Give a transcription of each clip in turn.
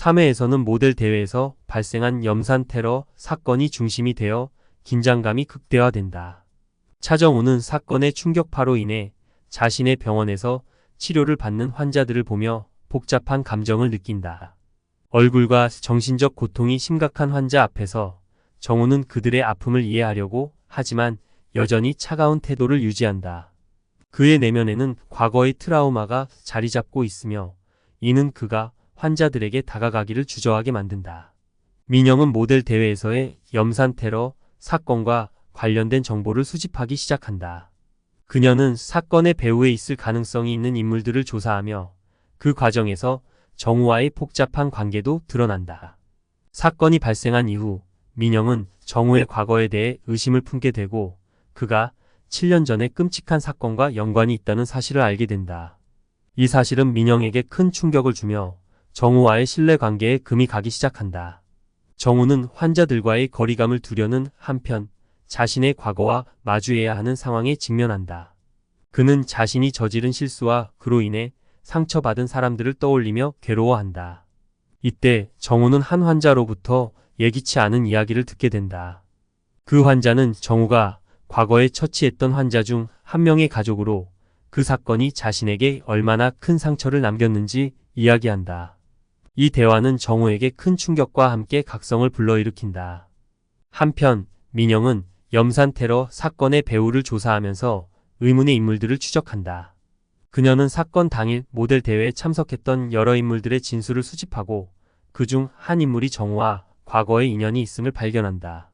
3회에서는 모델 대회에서 발생한 염산 테러 사건이 중심이 되어 긴장감이 극대화된다. 차정우는 사건의 충격파로 인해 자신의 병원에서 치료를 받는 환자들을 보며 복잡한 감정을 느낀다. 얼굴과 정신적 고통이 심각한 환자 앞에서 정우는 그들의 아픔을 이해하려고 하지만 여전히 차가운 태도를 유지한다. 그의 내면에는 과거의 트라우마가 자리 잡고 있으며 이는 그가 환자들에게 다가가기를 주저하게 만든다. 민영은 모델 대회에서의 염산 테러 사건과 관련된 정보를 수집하기 시작한다. 그녀는 사건의 배후에 있을 가능성이 있는 인물들을 조사하며 그 과정에서 정우와의 복잡한 관계도 드러난다. 사건이 발생한 이후 민영은 정우의 과거에 대해 의심을 품게 되고 그가 7년 전에 끔찍한 사건과 연관이 있다는 사실을 알게 된다. 이 사실은 민영에게 큰 충격을 주며 정우와의 신뢰관계에 금이 가기 시작한다. 정우는 환자들과의 거리감을 두려는 한편 자신의 과거와 마주해야 하는 상황에 직면한다. 그는 자신이 저지른 실수와 그로 인해 상처받은 사람들을 떠올리며 괴로워한다. 이때 정우는 한 환자로부터 예기치 않은 이야기를 듣게 된다. 그 환자는 정우가 과거에 처치했던 환자 중 한 명의 가족으로 그 사건이 자신에게 얼마나 큰 상처를 남겼는지 이야기한다. 이 대화는 정우에게 큰 충격과 함께 각성을 불러일으킨다. 한편 민영은 염산 테러 사건의 배후를 조사하면서 의문의 인물들을 추적한다. 그녀는 사건 당일 모델 대회에 참석했던 여러 인물들의 진술을 수집하고 그중 한 인물이 정우와 과거의 인연이 있음을 발견한다.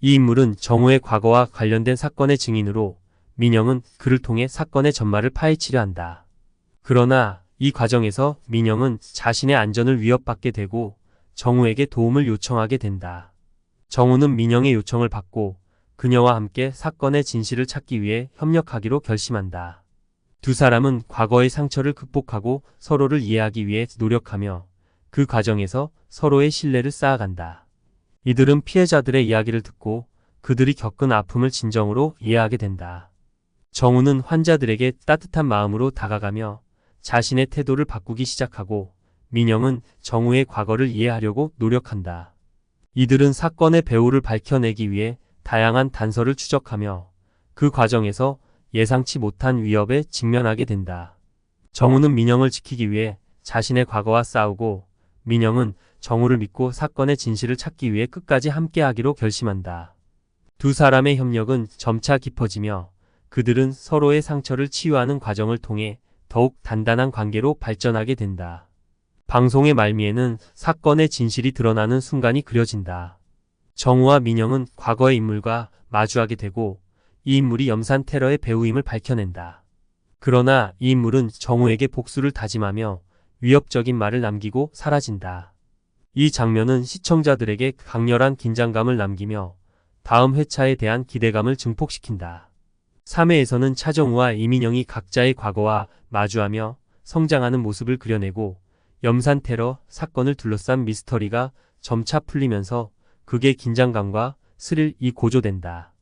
이 인물은 정우의 과거와 관련된 사건의 증인으로 민영은 그를 통해 사건의 전말을 파헤치려 한다. 그러나 이 과정에서 민영은 자신의 안전을 위협받게 되고 정우에게 도움을 요청하게 된다. 정우는 민영의 요청을 받고 그녀와 함께 사건의 진실을 찾기 위해 협력하기로 결심한다. 두 사람은 과거의 상처를 극복하고 서로를 이해하기 위해 노력하며 그 과정에서 서로의 신뢰를 쌓아간다. 이들은 피해자들의 이야기를 듣고 그들이 겪은 아픔을 진정으로 이해하게 된다. 정우는 환자들에게 따뜻한 마음으로 다가가며 자신의 태도를 바꾸기 시작하고 민영은 정우의 과거를 이해하려고 노력한다. 이들은 사건의 배후를 밝혀내기 위해 다양한 단서를 추적하며 그 과정에서 예상치 못한 위협에 직면하게 된다. 정우는 민영을 지키기 위해 자신의 과거와 싸우고 민영은 정우를 믿고 사건의 진실을 찾기 위해 끝까지 함께하기로 결심한다. 두 사람의 협력은 점차 깊어지며 그들은 서로의 상처를 치유하는 과정을 통해 더욱 단단한 관계로 발전하게 된다. 방송의 말미에는 사건의 진실이 드러나는 순간이 그려진다. 정우와 민영은 과거의 인물과 마주하게 되고 이 인물이 염산 테러의 배우임을 밝혀낸다. 그러나 이 인물은 정우에게 복수를 다짐하며 위협적인 말을 남기고 사라진다. 이 장면은 시청자들에게 강렬한 긴장감을 남기며 다음 회차에 대한 기대감을 증폭시킨다. 3회에서는 차정우와 이민영이 각자의 과거와 마주하며 성장하는 모습을 그려내고 염산 테러 사건을 둘러싼 미스터리가 점차 풀리면서 극의 긴장감과 스릴이 고조된다.